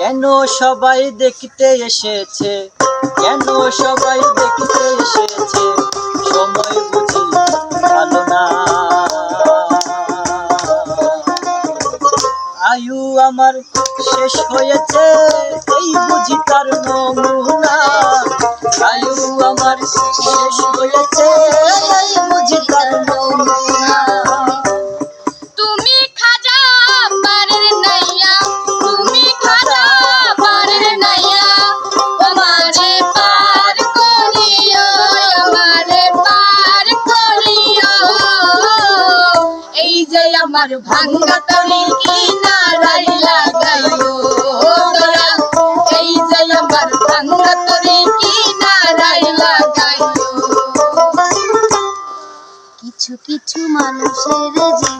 কেন সবাই দেখতে এসেছে? কেন সবাই দেখতে এসেছে? সময় বুঝি ভালো না। আয়ু আমার শেষ হয়েছে, এই বুঝি তার নমুনা। আয়ু আমার শেষ হয়েছে, এই বুঝি আমার ভাঙ্গা তরি কিনারাই লাগাইও দয়াল এই যে আমার কিছু কিছু মানুষের জীবন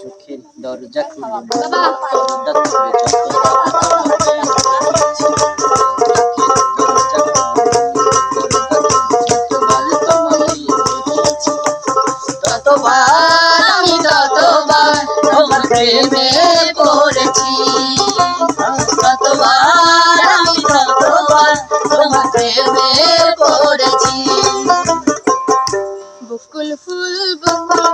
চোখের দরজা খুলে দরজা খুলে ততবার আমি ততবার তোমার প্রেমে প্রেমে পড়েছি বকুল ফুল বকুল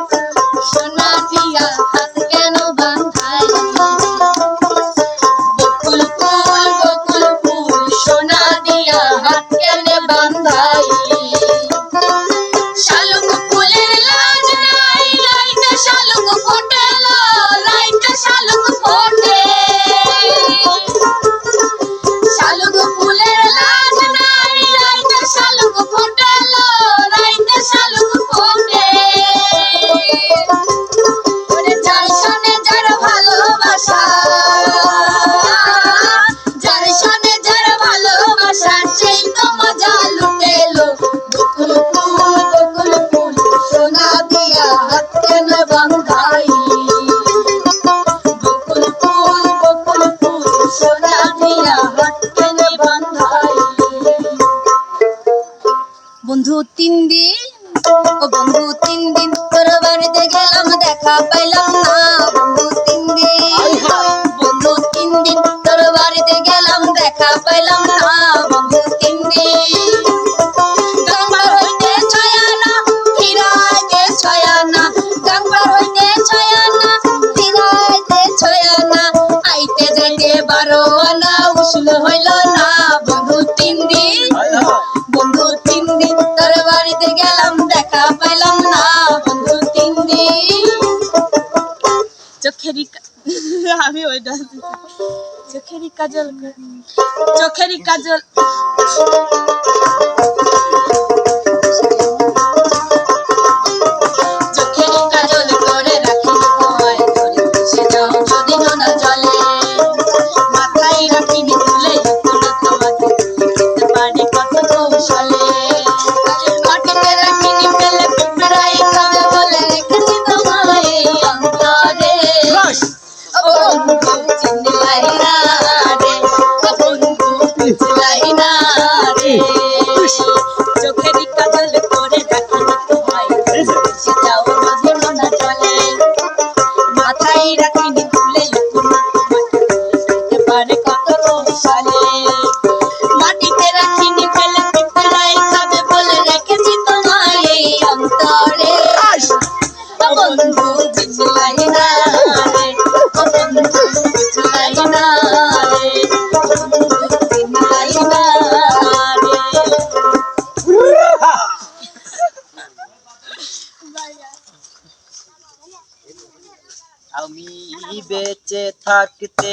বন্ধু তিন দিন। ও বন্ধু তিন দিন তোর বাড়িতে গেলাম দেখা পাইলাম না। বন্ধু কাজল চোখেরই কাজল। থাকতে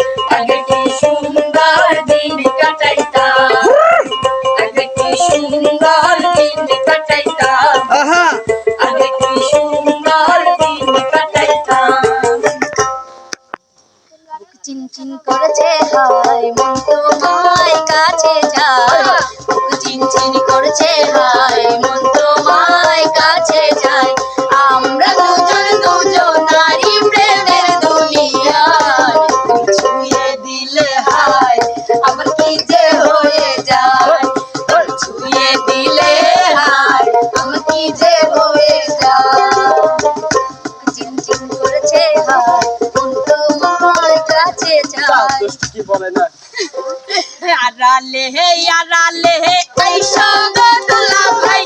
আড়ালে হে আড়ালে হে এই সঙ্গ তোলা ভাই।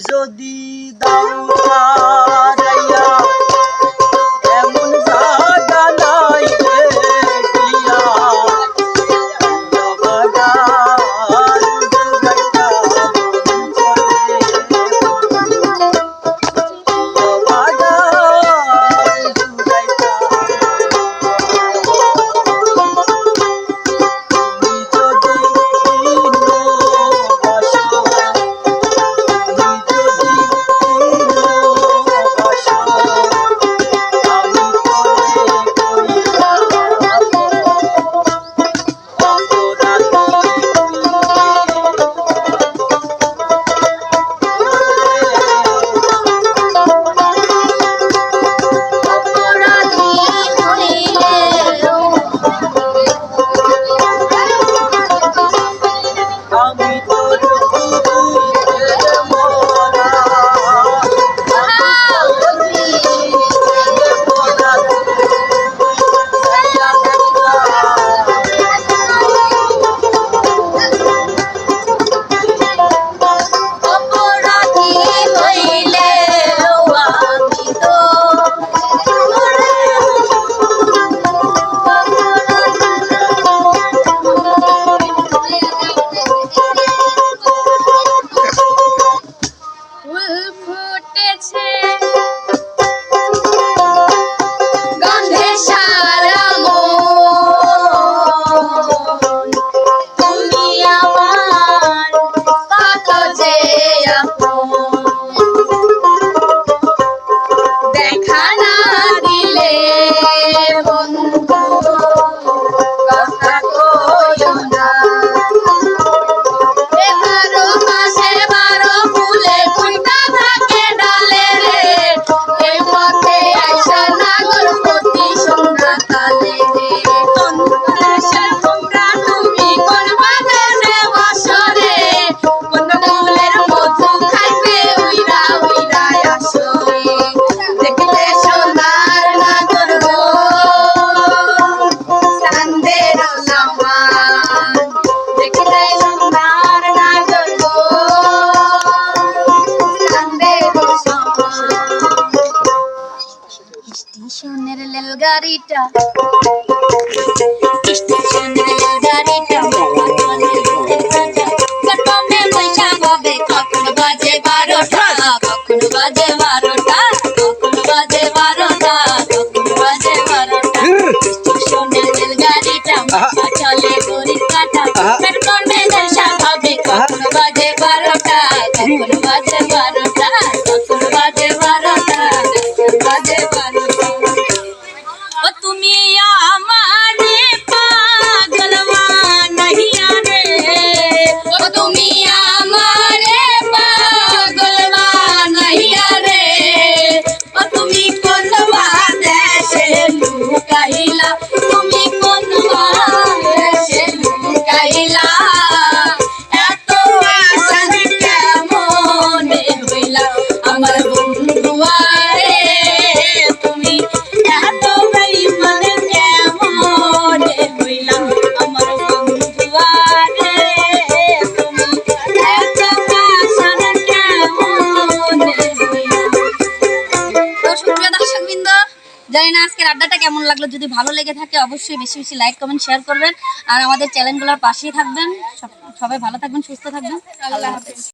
যদি দাও 안. ভালো লেগে থাকে, অবশ্যই বেশি বেশি লাইক কমেন্ট শেয়ার করবেন। আর আমাদের চ্যানেলগুলোর পাশেই থাকবেন। সব- সবাই ভালো থাকবেন, সুস্থ থাকবেন। আল্লাহ হাফেজ।